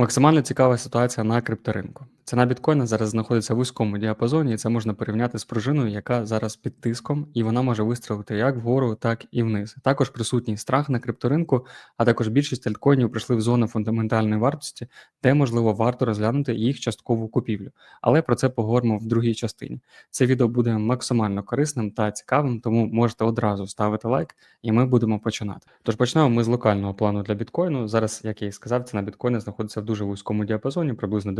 Максимально цікава ситуація на крипторинку. Ціна біткоїна зараз знаходиться в вузькому діапазоні, і це можна порівняти з пружиною, яка зараз під тиском, і вона може вистрілити як вгору, так і вниз. Також присутній страх на крипторинку, а також більшість альткоїнів прийшли в зону фундаментальної вартості, де можливо варто розглянути їх часткову купівлю. Але про це поговоримо в другій частині. Це відео буде максимально корисним та цікавим, тому можете одразу ставити лайк, і ми будемо починати. Тож почнемо ми з локального плану для біткоїну. Зараз, як я і сказав, ціна біткоїна знаходиться в дуже вузькому діапазоні, приблизно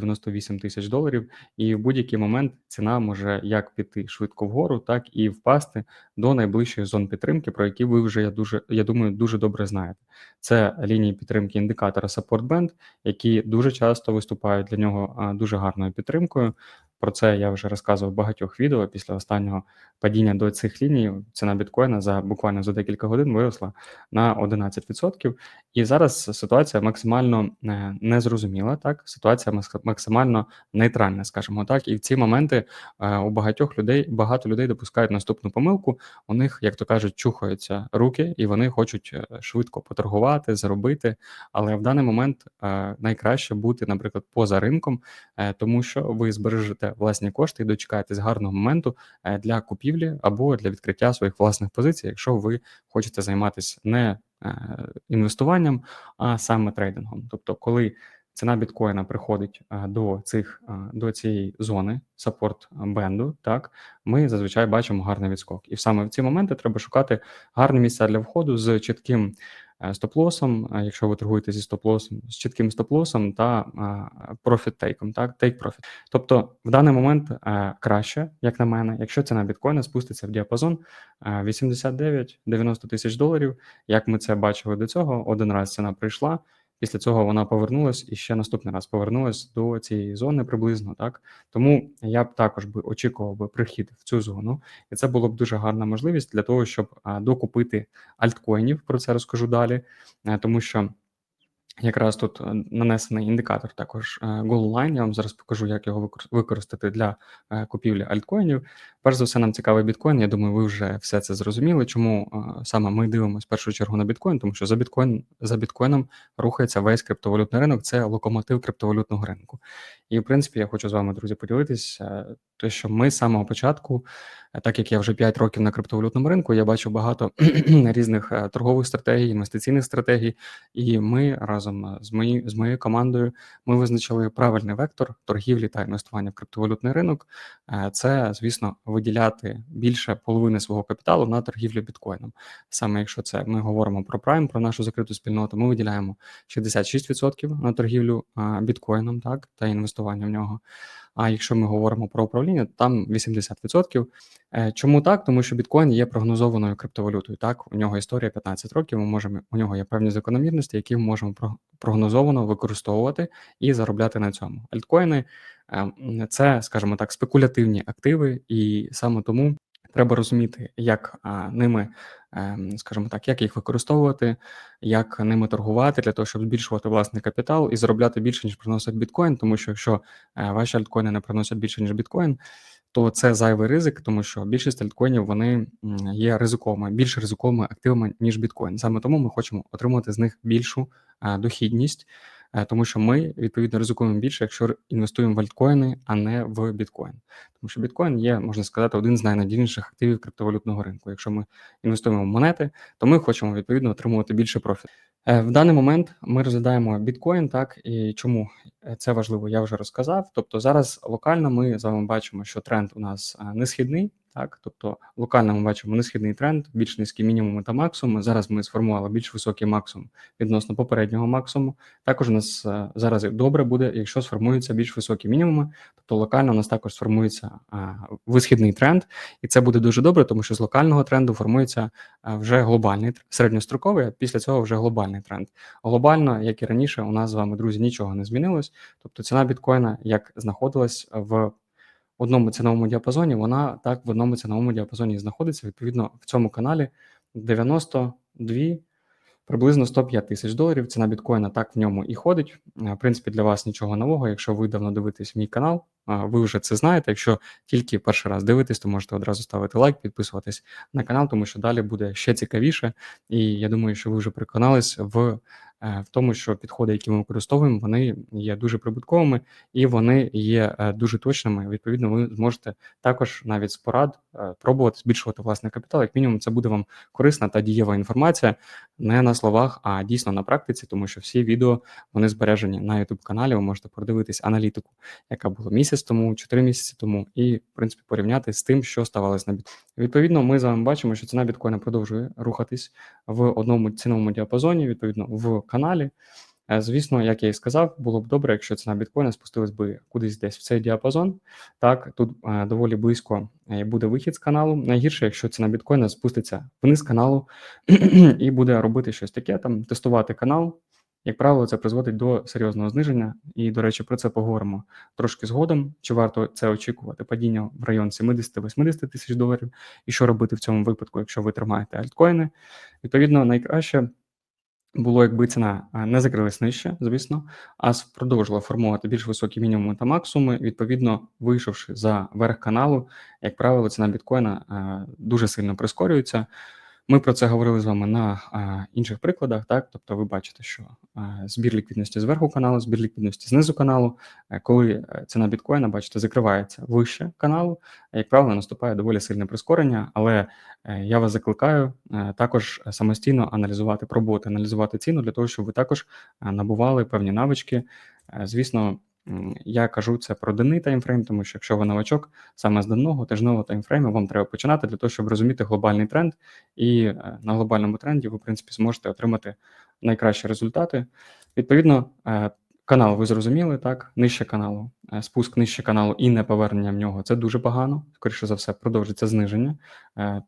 95-98 тисяч доларів. І в будь-який момент ціна може як піти швидко вгору, так і впасти до найближчих зон підтримки, про які ви вже я дуже я думаю дуже добре знаєте. Це лінії підтримки індикатора Support Band, які дуже часто виступають для нього дуже гарною підтримкою. Про це я вже розказував в багатьох відео. Після останнього падіння до цих ліній ціна біткоїна за буквально за декілька годин виросла на 11%. І зараз ситуація максимально е, незрозуміла. Так, ситуація максимально нейтральна, скажімо так. І в ці моменти е, у багатьох людей багато людей допускають наступну помилку. У них, як то кажуть, чухаються руки, і вони хочуть е, швидко поторгувати, заробити. Але в даний момент найкраще бути, наприклад, поза ринком, тому що ви збережете власні кошти і дочекаєтесь гарного моменту е, для купівлі або для відкриття своїх власних позицій, якщо ви хочете займатися не е, інвестуванням, а саме трейдингом. Тобто, коли ціна біткоїна приходить е, до цих до цієї зони саппорт бенду, так ми зазвичай бачимо гарний відскок, і саме в ці моменти треба шукати гарні місця для входу з чітким стоп-лосом, якщо ви торгуєте зі стоп-лосом, з чітким стоп-лосом та профіт-тейком, так, тейк-профіт. Тобто в даний момент е, краще, як на мене, якщо ціна біткоїна спуститься в діапазон 89-90 тисяч доларів, як ми це бачили до цього, один раз ціна прийшла. Після цього вона повернулась і ще наступний раз повернулась до цієї зони приблизно. Так тому я б також би очікував би прихід в цю зону, і це було б дуже гарна можливість для того, щоб докупити альткоїнів. Про це розкажу далі, е, тому що Якраз тут е, нанесений індикатор також е, Goal Line. Я вам зараз покажу, як його використати для е, купівлі альткоїнів. Перш за все, нам цікавий біткоін. Я думаю, ви вже все це зрозуміли. Чому саме ми дивимося в першу чергу на біткоін, тому що за біткоін за біткоїном рухається весь криптовалютний ринок, це локомотив криптовалютного ринку. І в принципі, я хочу з вами, друзі, поділитися, те, що ми з самого початку, так як я вже 5 років на криптовалютному ринку, я бачу багато різних торгових стратегій, інвестиційних стратегій, і ми разом разом з мої, з моєю командою ми визначили правильний вектор торгівлі та інвестування в криптовалютний ринок. Е, це, звісно, виділяти більше половини свого капіталу на торгівлю біткоїном. Саме якщо це ми говоримо про Prime, про нашу закриту спільноту, ми виділяємо 66% на торгівлю біткоїном, так та інвестування в нього. А якщо ми говоримо про управління, там 80%. Е, чому так? Тому що біткоін є прогнозованою криптовалютою. Так, у нього історія 15 років. Ми можемо у нього є певні закономірності, які ми можемо прогнозовано використовувати і заробляти на цьому. Альткоїни ем, це, скажімо так, спекулятивні активи, і саме тому Треба розуміти, як ними, ем, скажімо так, як їх використовувати, як ними торгувати для того, щоб збільшувати власний капітал і заробляти більше, ніж приносить біткоін, тому що якщо е, ваші альткоїни не приносять більше, ніж біткоін, то це зайвий ризик, тому що більшість альткоїнів вони є ризиковими, більш ризиковими активами, ніж біткоін. Саме тому ми хочемо отримати з них більшу дохідність. Е, тому що ми відповідно ризикуємо більше, якщо інвестуємо в альткоїни, а не в біткоін. Тому що біткоін є, можна сказати, один з найнадійніших активів криптовалютного ринку. Якщо ми інвестуємо в монети, то ми хочемо відповідно отримувати більше профіт. Е, в даний момент ми розглядаємо біткоін, так і чому це важливо, я вже розказав. Тобто зараз локально ми з вами бачимо, що тренд у нас е, не східний, так, тобто локально ми бачимо несхідний тренд, більш низькі мінімуми та максимуми. Зараз ми сформували більш високий максимум відносно попереднього максимуму. Також у нас е, зараз добре буде, якщо сформуються більш високі мінімуми, тобто локально у нас також сформується е, висхідний тренд, і це буде дуже добре, тому що з локального тренду формується е, вже глобальний середньостроковий, а після цього вже глобальний тренд. Глобально, як і раніше, у нас з вами друзі нічого не змінилось. Тобто ціна біткоїна як знаходилась в одному ціновому діапазоні, вона так в одному ціновому діапазоні знаходиться. Відповідно, в цьому каналі 92, приблизно 105 тисяч доларів. Ціна біткоїна так в ньому і ходить. В принципі, для вас нічого нового. Якщо ви давно дивитесь мій канал, ви вже це знаєте. Якщо тільки перший раз дивитесь, то можете одразу ставити лайк, підписуватись на канал, тому що далі буде ще цікавіше. І я думаю, що ви вже переконались в е, в тому, що підходи, які ми використовуємо, вони є дуже прибутковими і вони є е, дуже точними. Відповідно, ви зможете також навіть з порад е, пробувати збільшувати власний капітал. Як мінімум, це буде вам корисна та дієва інформація не на словах, а дійсно на практиці, тому що всі відео вони збережені на youtube каналі. Ви можете подивитись аналітику, яка була місяць тому, 4 місяці тому, і в принципі порівняти з тим, що ставалось на біткоїні. Відповідно, ми з вами бачимо, що ціна біткоїна продовжує рухатись в одному ціновому діапазоні, відповідно в каналі. Е, Звісно, як я і сказав, було б добре, якщо ціна біткоїна спустилась би кудись десь в цей діапазон. Так, тут е, доволі близько е, буде вихід з каналу. Найгірше, якщо ціна біткоїна спуститься вниз каналу і буде робити щось таке, там тестувати канал. Як правило, це призводить до серйозного зниження, і, до речі, про це поговоримо трошки згодом. Чи варто це очікувати? Падіння в район 70-80 тисяч доларів, і що робити в цьому випадку, якщо ви тримаєте альткоїни? Відповідно, найкраще було, якби ціна не закрилась нижче, звісно, а продовжила формувати більш високі мінімуми та максимуми. Відповідно, вийшовши за верх каналу, як правило, ціна біткоїна дуже сильно прискорюється. Ми про це говорили з вами на е, інших прикладах. Так, тобто, ви бачите, що е, збір ліквідності зверху каналу, збір ліквідності знизу каналу, е, коли е, ціна біткоїна, бачите, закривається вище каналу, як правило, наступає доволі сильне прискорення. Але е, я вас закликаю також самостійно аналізувати, пробувати аналізувати ціну для того, щоб ви також набували певні навички. Звісно, я кажу це про денний таймфрейм, тому що якщо ви новачок, саме з денного тижневого таймфрейму вам треба починати для того, щоб розуміти глобальний тренд, і е, на глобальному тренді ви, в принципі, зможете отримати найкращі результати. Відповідно, е, канал ви зрозуміли, так, нижче каналу, е, спуск нижче каналу і не повернення в нього це дуже погано. Скоріше за все, продовжиться зниження,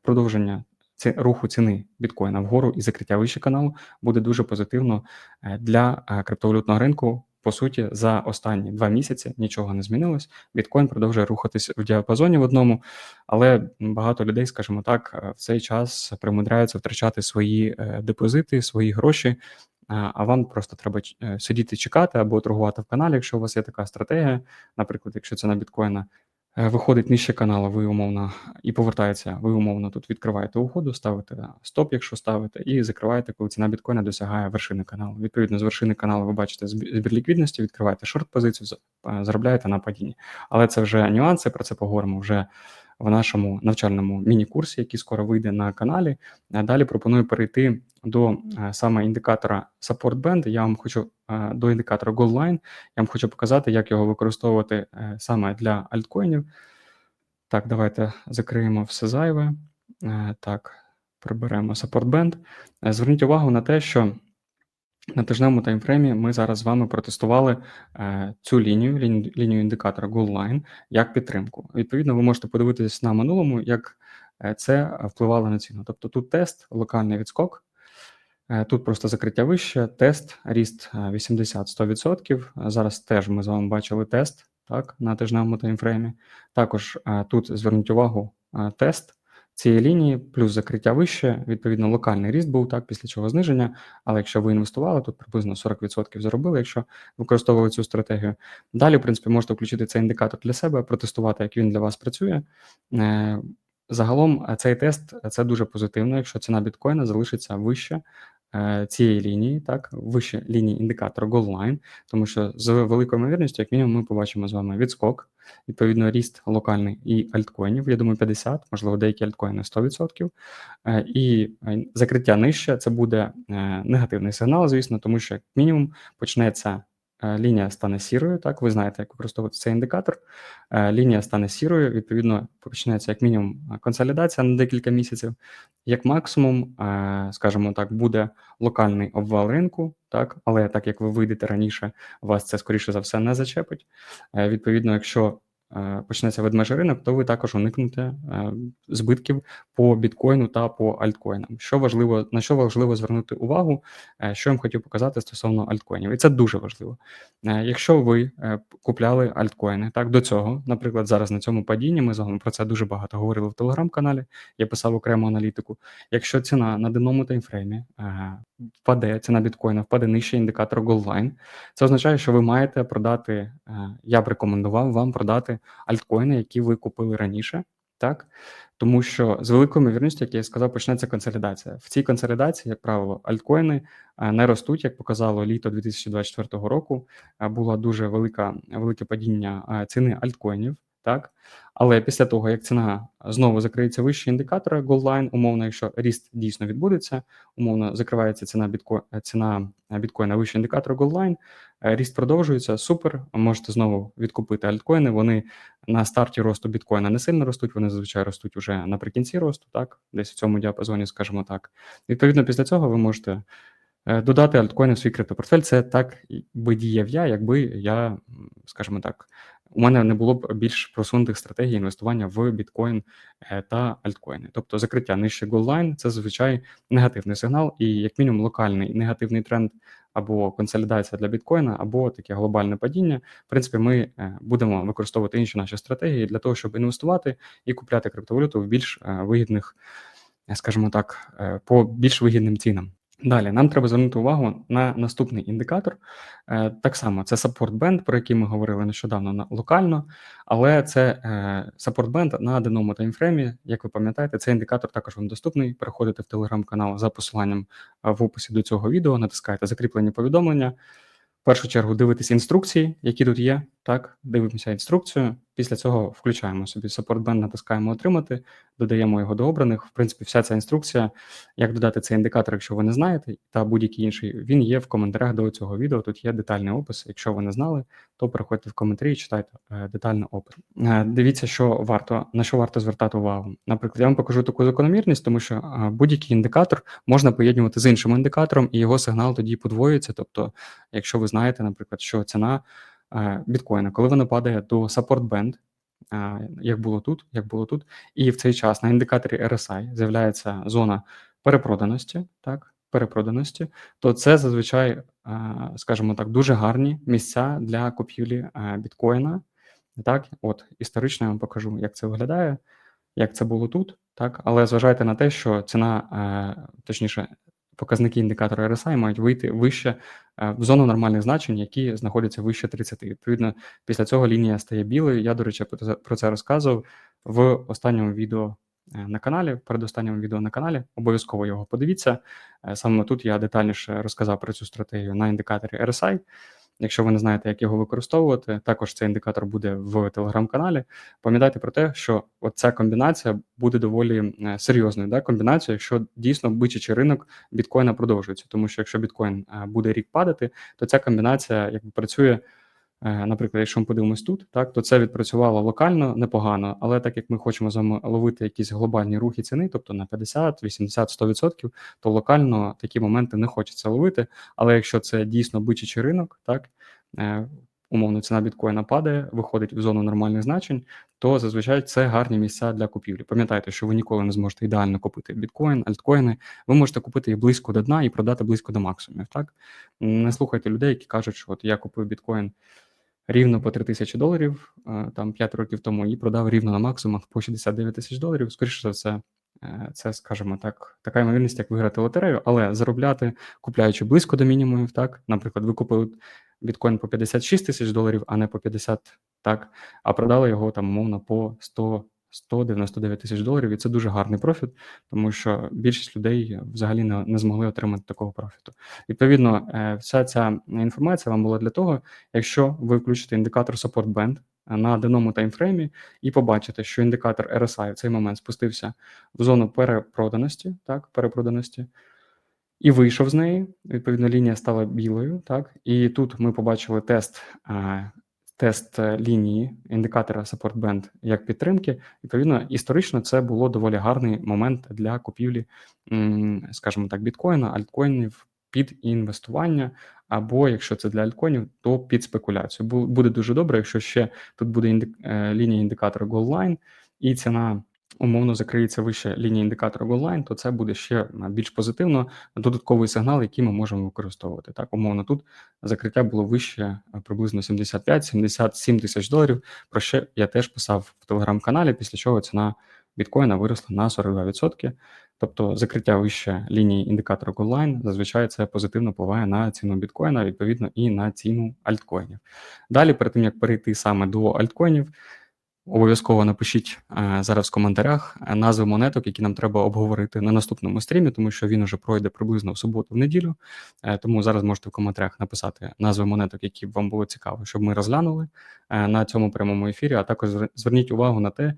продовження ці, руху ціни біткоїна вгору і закриття вище каналу буде дуже позитивно для криптовалютного ринку. По суті, за останні два місяці нічого не змінилось. Біткоін продовжує рухатись в діапазоні в одному, але багато людей, скажімо так, е, в цей час примудряються втрачати свої е, депозити, свої гроші. А а вам просто треба е, сидіти чекати або торгувати в каналі, якщо у вас є така стратегія. Наприклад, якщо це на біткоїна е, виходить нижче каналу, ви умовно і повертається, ви умовно тут відкриваєте угоду, ставите стоп, якщо ставите, і закриваєте, коли ціна біткоїна досягає вершини каналу. Відповідно, з вершини каналу ви бачите збір ліквідності, відкриваєте шорт позицію, е, заробляєте на падінні. Але це вже нюанси, про це поговоримо вже в нашому навчальному міні-курсі, який скоро вийде на каналі. Далі пропоную перейти до е, саме індикатора Support Band. Я вам хочу е, до індикатора Gold Line, Я вам хочу показати, як його використовувати е, саме для альткоїнів. Так, давайте закриємо все зайве. Е, Так, приберемо Support Band. Е, Зверніть увагу на те, що на тижневому таймфреймі ми зараз з вами протестували е, цю лінію, лінію, індикатора Goal Line, як підтримку. Відповідно, ви можете подивитися на минулому, як е, це впливало на ціну. Тобто тут тест, локальний відскок, е, тут просто закриття вище, тест, ріст е, 80-100%. Е, Зараз теж ми з вами бачили тест так, на тижневому таймфреймі. Також тут зверніть увагу тест цієї лінії, плюс закриття вище, відповідно, локальний ріст був так, після чого зниження. Але якщо ви інвестували, тут приблизно 40% заробили, якщо використовували цю стратегію. Далі, в принципі, можете включити цей індикатор для себе, протестувати, як він для вас працює. Е, Загалом е, цей тест е, це дуже позитивно, якщо ціна біткоїна залишиться вище цієї лінії, так, вище лінії індикатора Goal тому що з великою ймовірністю, як мінімум, ми побачимо з вами відскок, відповідно, ріст локальний і альткоїнів. Я думаю, 50, можливо, деякі альткоїни 100%. Е, І е, закриття нижче це буде е, негативний сигнал, звісно, тому що як мінімум почнеться. Е, Лінія стане сірою, так ви знаєте, як використовувати цей індикатор. Е, Лінія стане сірою, відповідно, почнеться як мінімум е, консолідація на декілька місяців. Як максимум, скажімо так, буде локальний обвал ринку, так, але так як ви вийдете раніше, вас це скоріше за все не зачепить. Відповідно, якщо почнеться ведмежий ринок, то ви також уникнете е, збитків по біткоїну та по альткоїнам. Що важливо, на що важливо звернути увагу, е, що я вам хотів показати стосовно альткоїнів, і це дуже важливо. Е, Якщо ви е, купляли альткоїни, так до цього, наприклад, зараз на цьому падінні, ми з вами про це дуже багато говорили в телеграм-каналі. Я писав окрему аналітику. Якщо ціна на денному таймфреймі е, впаде, ціна біткоїна впаде нижче індикатора Gold Line, це означає, що ви маєте продати. е, Я б рекомендував вам продати альткоїни, які ви купили раніше. так? Тому що з великою ймовірністю, як я сказав, почнеться консолідація. В цій консолідації, як правило, альткоїни е, не ростуть, як показало літо 2024 року. Е, Було дуже велика, велике падіння ціни альткоїнів, так? Але після того, як ціна знову закриється вище індикатора Goldline, умовно, якщо ріст дійсно відбудеться, умовно закривається ціна бітко... ціна біткоїна вище індикатора Goldline, е, ріст продовжується, супер. Можете знову відкупити альткоїни. Вони на старті росту біткоїна не сильно ростуть, вони зазвичай ростуть уже наприкінці росту, так, десь в цьому діапазоні, скажімо так. Відповідно, після цього ви можете е, додати альткоїни в свій криптопортфель. Це так би діяв я, якби я, скажімо так, у мене не було б більш просунутих стратегій інвестування в біткоін е, та альткоїни. Тобто закриття нижче голлайн це зазвичай негативний сигнал, і як мінімум локальний негативний тренд або консолідація для біткоїна, або таке глобальне падіння. В принципі, ми е, будемо використовувати інші наші стратегії для того, щоб інвестувати і купляти криптовалюту в більш е, вигідних, скажімо так, по більш вигідним цінам. Далі нам треба звернути увагу на наступний індикатор. Е, Так само це support band, про який ми говорили нещодавно на локально, але це е, support band на денному таймфреймі. Як ви пам'ятаєте, цей індикатор також вам доступний. Переходите в телеграм-канал за посиланням е, в описі до цього відео, натискаєте закріплені повідомлення. В першу чергу дивитесь інструкції, які тут є. Так, дивимося інструкцію. Після цього включаємо собі support band, натискаємо отримати, додаємо його до обраних. В принципі, вся ця інструкція, як додати цей індикатор, якщо ви не знаєте, та будь-який інший, він є в коментарях до цього відео. Тут є детальний опис. Якщо ви не знали, то переходьте в коментарі і читайте е, детальний опис. Е, дивіться, що варто на що варто звертати увагу. Наприклад, я вам покажу таку закономірність, тому що е, будь-який індикатор можна поєднувати з іншим індикатором, і його сигнал тоді подвоюється. Тобто, якщо ви знаєте, наприклад, що ціна біткоїна, коли вона падає до support band, е, як було тут, як було тут, і в цей час на індикаторі RSI з'являється зона перепроданості, так, перепроданості, то це зазвичай, е, скажімо так, дуже гарні місця для купівлі е, біткоїна. Так, от історично я вам покажу, як це виглядає, як це було тут, так, але зважайте на те, що ціна, е, точніше, показники індикатора RSI мають вийти вище е, в зону нормальних значень, які знаходяться вище 30. Відповідно, після цього лінія стає білою. Я, до речі, про це- розказував в останньому відео е, на каналі, передостанньому відео на каналі. Обов'язково його подивіться. Е, Саме тут я детальніше розказав про цю стратегію на індикаторі RSI. Якщо ви не знаєте, як його використовувати, також цей індикатор буде в телеграм-каналі. Пам'ятайте про те, що ця комбінація буде доволі е, серйозною да, комбінацією, якщо дійсно бичачий ринок біткоїна продовжується. Тому що якщо біткоін е, буде рік падати, то ця комбінація якби працює. Е, Наприклад, якщо ми подивимось тут, так то це відпрацювало локально непогано, але так як ми хочемо ловити якісь глобальні рухи ціни, тобто на 50, 80, 100%, то локально такі моменти не хочеться ловити. Але якщо це дійсно бичачий ринок, так е, умовно ціна біткоїна падає, виходить в зону нормальних значень, то зазвичай це гарні місця для купівлі. Пам'ятайте, що ви ніколи не зможете ідеально купити біткоін, альткоїни. Ви можете купити їх близько до дна і продати близько до максимумів. Так не слухайте людей, які кажуть, що от я купив біткоін рівно по 3 тисячі доларів е, там 5 років тому і продав рівно на максимумах по 69 тисяч доларів. Скоріше за все, е, це, скажімо так, така ймовірність, як виграти лотерею, але заробляти, купляючи близько до мінімумів, так, наприклад, ви купили біткоін по 56 тисяч доларів, а не по 50, так, а продали його там, умовно, по 100 199 тисяч доларів, і це дуже гарний профіт, тому що більшість людей взагалі не, не змогли отримати такого профіту. Відповідно, е, вся ця інформація вам була для того, якщо ви включите індикатор Support Band на денному таймфреймі і побачите, що індикатор RSI в цей момент спустився в зону перепроданості, так, перепроданості, і вийшов з неї. Відповідно, лінія стала білою, так, і тут ми побачили тест. Тест лінії індикатора Support Band як підтримки, відповідно, історично це було доволі гарний момент для купівлі, скажімо так, біткоїна, альткоїнів під інвестування, або якщо це для альткоїнів, то під спекуляцію. Буде дуже добре, якщо ще тут буде індик... е, лінія індикатора Goldline, і ціна умовно закриється вище лінії індикатора Goldline, то це буде ще е, більш позитивно. Додатковий сигнал, який ми можемо використовувати. Так, умовно, тут закриття було вище е, приблизно 75-77 тисяч доларів. Про що я теж писав в телеграм-каналі, після чого ціна біткоїна виросла на 42%. Тобто закриття вище лінії індикатора Goldline, зазвичай це позитивно впливає на ціну біткоїна, відповідно, і на ціну альткоїнів. Далі, перед тим як перейти саме до альткоїнів, обов'язково напишіть е, зараз в коментарях е, назви монеток, які нам треба обговорити на наступному стрімі, тому що він уже пройде приблизно в суботу, в неділю. Е, Тому зараз можете в коментарях написати назви монеток, які б вам було цікаво, щоб ми розглянули на цьому прямому ефірі. А також зверніть увагу на те,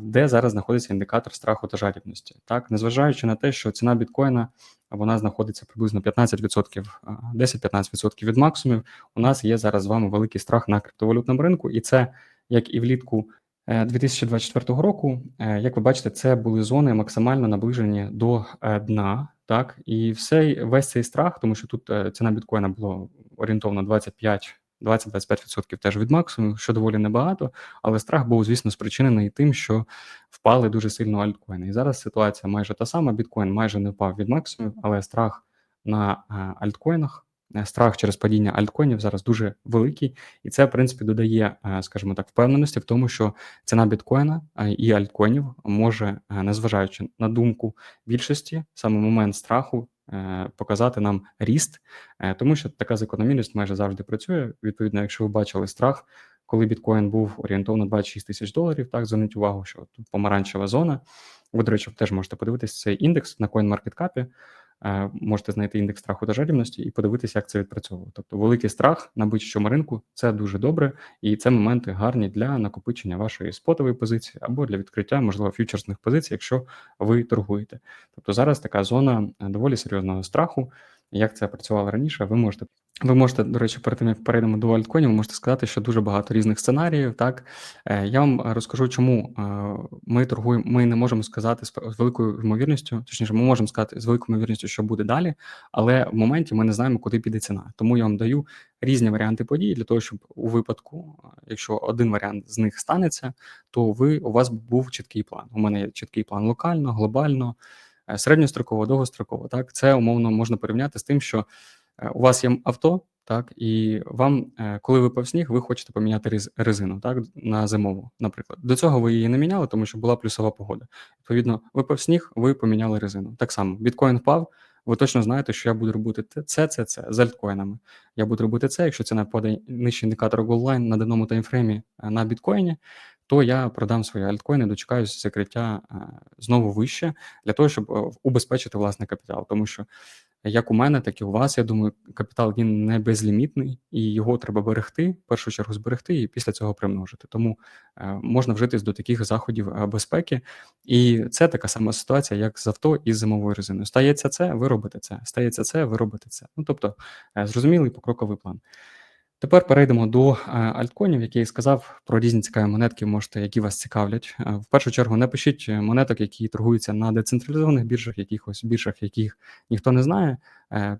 де зараз знаходиться індикатор страху та жадібності. Так, незважаючи на те, що ціна біткоїна вона знаходиться приблизно 15%, е, 10-15% від максимумів. У нас є зараз з вами великий страх на криптовалютному ринку, і це як і влітку е, 2024 року. е, Як ви бачите, це були зони максимально наближені до е, дна. Так, і все, весь цей страх, тому що тут е, ціна біткоїна була орієнтовно 25 20-25% теж від максимуму, що доволі небагато, але страх був, звісно, спричинений тим, що впали дуже сильно альткоїни. І зараз ситуація майже та сама. Біткоін майже не впав від максимумів, але страх на е, альткоїнах, е, страх через падіння альткоїнів зараз дуже великий, і це, в принципі, додає, е, скажімо так, впевненості в тому, що ціна біткоїна е, і альткоїнів може, е, незважаючи на думку більшості, саме момент страху. е, Показати нам ріст, е, тому що така закономірність майже завжди працює. Відповідно, якщо ви бачили страх, коли біткоін був орієнтовно 26 тисяч доларів, так зверніть увагу, що тут помаранчева зона. Ви, до речі, теж можете подивитися цей індекс на CoinMarketCap. Е, Можете знайти індекс страху та жадібності і подивитися, як це відпрацьовує. Тобто, великий страх на будь-чому ринку це дуже добре, і це моменти гарні для накопичення вашої спотової позиції або для відкриття, можливо, фьючерсних позицій, якщо ви торгуєте. Тобто зараз така зона е, доволі серйозного страху. Як це працювало раніше, ви можете. Ви можете, до речі, перед тим як перейдемо до альткоїнів, ви можете сказати, що дуже багато різних сценаріїв. Так Е, я вам розкажу, чому е, ми торгуємо. Ми не можемо сказати з великою ймовірністю, точніше, ми можемо сказати з великою ймовірністю, що буде далі, але в моменті ми не знаємо, куди піде ціна. Тому я вам даю різні варіанти подій для того, щоб у випадку, якщо один варіант з них станеться, то ви у вас був чіткий план. У мене є чіткий план локально, глобально, середньостроково, довгостроково. Так, це умовно можна порівняти з тим, що е, у вас є авто, так, і вам, е, коли випав сніг, ви хочете поміняти рез- резину, так, на зимову, наприклад. До цього ви її не міняли, тому що була плюсова погода. Відповідно, випав сніг, ви поміняли резину. Так само, біткоін впав, ви точно знаєте, що я буду робити це, це, це з альткоїнами. Я буду робити це, якщо ціна падає нижче індикатора Goldline на даному таймфреймі е, на біткоїні, то я продам свої альткоїни, дочекаюся закриття е, знову вище для того, щоб е, убезпечити власний капітал. Тому що як у мене, так і у вас, я думаю, капітал він не безлімітний, і його треба берегти, в першу чергу зберегти, і після цього примножити. Тому е, можна вжитись до таких заходів безпеки. І це така сама ситуація, як з авто і з зимовою резиною. Стається це, ви робите це. Стається це, ви робите це. Ну тобто, зрозумілий покроковий план. Тепер перейдемо до е, альткоїнів, які я сказав про різні цікаві монетки, можете, які вас цікавлять. Е, В першу чергу напишіть е, монеток, які торгуються на децентралізованих біржах, якихось біржах, яких ніхто не знає.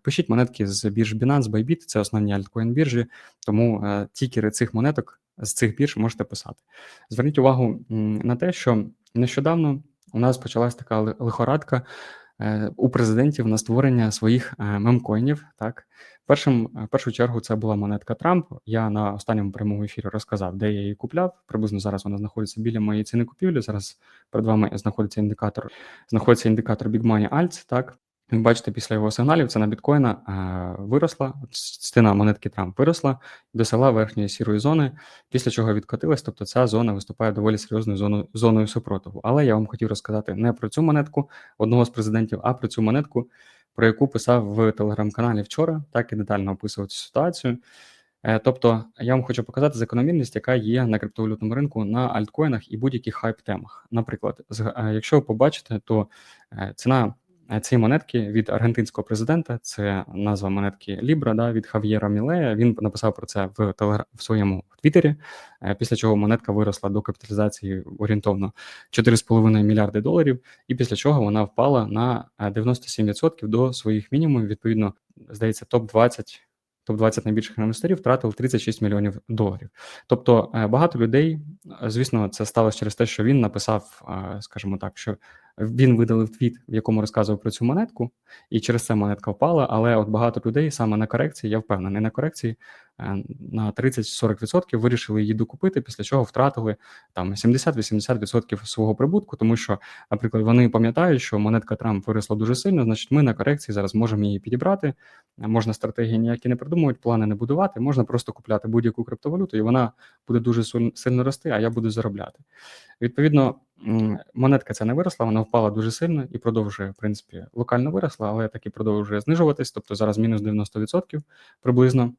Пишіть монетки з бірж Binance, Bybit, це основні альткоін біржі, тому тікери цих монеток з цих бірж можете писати. Зверніть увагу на те, що нещодавно у нас почалась така лихорадка у президентів на створення своїх е, мемкоїнів. Так, першим е, першу чергу це була монетка Трамп. Я на останньому прямому ефірі розказав, де я її купляв. Приблизно зараз вона знаходиться біля моєї ціни купівлі. Зараз перед вами знаходиться індикатор, знаходиться індикатор Big Money Alts, Так, бачите, після його сигналів ціна біткоїна е, виросла, от ціна монетки Трамп виросла, досягла верхньої сірої зони, після чого відкотилась. Тобто ця зона виступає доволі серйозною зоною, зоною супротиву. Але я вам хотів розказати не про цю монетку одного з президентів, а про цю монетку, про яку писав в телеграм-каналі вчора, так і детально описував цю ситуацію. Е, Тобто, я вам хочу показати закономірність, яка є на криптовалютному ринку на альткоїнах і будь-яких хайп-темах. Наприклад, е, якщо ви побачите, то ціна цієї монетки від аргентинського президента, це назва монетки Libra, да, від Хав'єра Мілея. Він написав про це в телегра... в своєму Твіттері, е, після чого монетка виросла до капіталізації орієнтовно 4,5 мільярди доларів, і після чого вона впала на е, 97% до своїх мінімумів. Відповідно, здається, топ 20 топ-20 найбільших інвесторів втратили 36 мільйонів доларів. Тобто е, багато людей, е, звісно, це сталося через те, що він написав, е, скажімо так, що Він видалив твіт, в якому розказував про цю монетку, і через це монетка впала. Але от багато людей саме на корекції, я впевнений, на корекції е, на 30-40% вирішили її докупити, після чого втратили там 70-80% свого прибутку, тому що, наприклад, вони пам'ятають, що монетка Трамп виросла дуже сильно, значить, ми на корекції зараз можемо її підібрати. Можна стратегії ніякі не придумувати, плани не будувати, можна просто купляти будь-яку криптовалюту, і вона буде дуже сильно рости, а я буду заробляти. Відповідно, монетка ця не виросла, вона впала дуже сильно і продовжує, в принципі, локально виросла, але так і продовжує знижуватись, тобто зараз мінус 90% приблизно.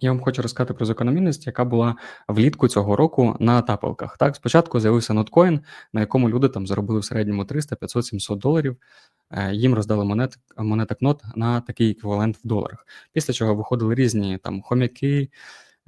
Я вам хочу розказати про закономірність, яка була влітку цього року на тапалках. Так, спочатку з'явився ноткоін, на якому люди там заробили в середньому 300, 500, 700 доларів. Е, Їм роздали монет, монеток нот на такий еквівалент в доларах. Після чого виходили різні там хомяки,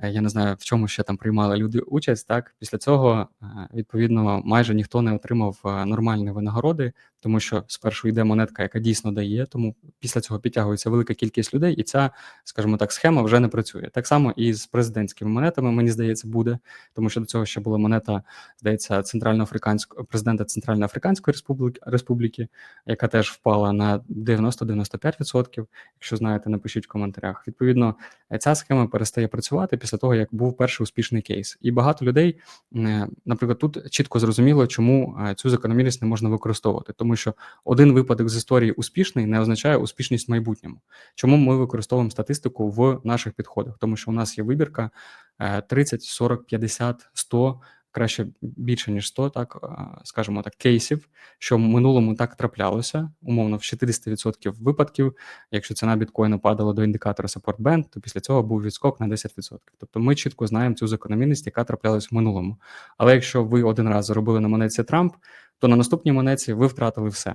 я не знаю, в чому ще там приймали люди участь. Так, після цього е, відповідно майже ніхто не отримав е, нормальні винагороди, тому що спершу йде монетка, яка дійсно дає. Тому після цього підтягується велика кількість людей, і ця, скажімо так, схема вже не працює. Так само і з президентськими монетами, мені здається, буде, тому що до цього ще була монета, здається, центральноафриканського президента Центральноафриканської республіки, республіки, яка теж впала на 90-95%. Якщо знаєте, напишіть в коментарях. Відповідно, ця схема перестає працювати після того, як був перший успішний кейс. І багато людей, е, наприклад, тут чітко зрозуміло, чому е, цю закономірність не можна використовувати, тому що один випадок з історії успішний не означає успішність в майбутньому. Чому ми використовуємо статистику в наших підходах? Тому що у нас є вибірка е, 30, 40, 50, 100, краще більше ніж 100, так е, скажімо так, кейсів, що в минулому так траплялося, умовно, в 60% випадків, якщо ціна біткоїну падала до індикатора support band, то після цього був відскок на 10%. Тобто ми чітко знаємо цю закономірність, яка траплялась в минулому. Але якщо ви один раз заробили на монеті Трамп, то на наступній монеті ви втратили все.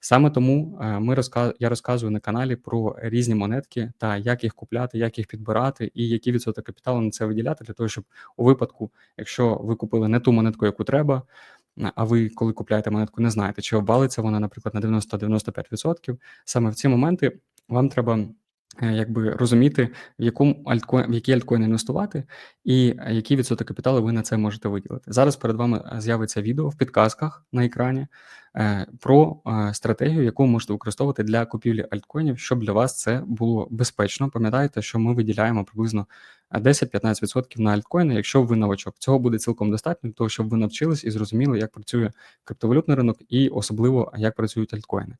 Саме тому е, ми розказ... я розказую на каналі про різні монетки та як їх купляти, як їх підбирати і який відсоток капіталу на це виділяти для того, щоб у випадку, якщо ви купили не ту монетку, яку треба, е, а ви, коли купляєте монетку, не знаєте, чи обвалиться вона, наприклад, на 90-95%, саме в ці моменти вам треба якби розуміти, в якому альткоін, в які альткоїни інвестувати, і е, який відсоток капіталу ви на це можете виділити. Зараз перед вами е, з'явиться відео в підказках на екрані е, про е, стратегію, яку можете використовувати для купівлі альткоїнів, щоб для вас це було безпечно. Пам'ятайте, що ми виділяємо приблизно е, 10-15% на альткоїни, якщо ви новачок. Цього буде цілком достатньо для того, щоб ви навчились і зрозуміли, як працює криптовалютний ринок, і особливо як працюють альткоїни.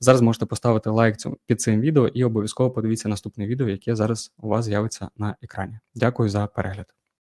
Зараз можете поставити лайк під цим відео і обов'язково подивіться наступне відео, яке зараз у вас з'явиться на екрані. Дякую за перегляд.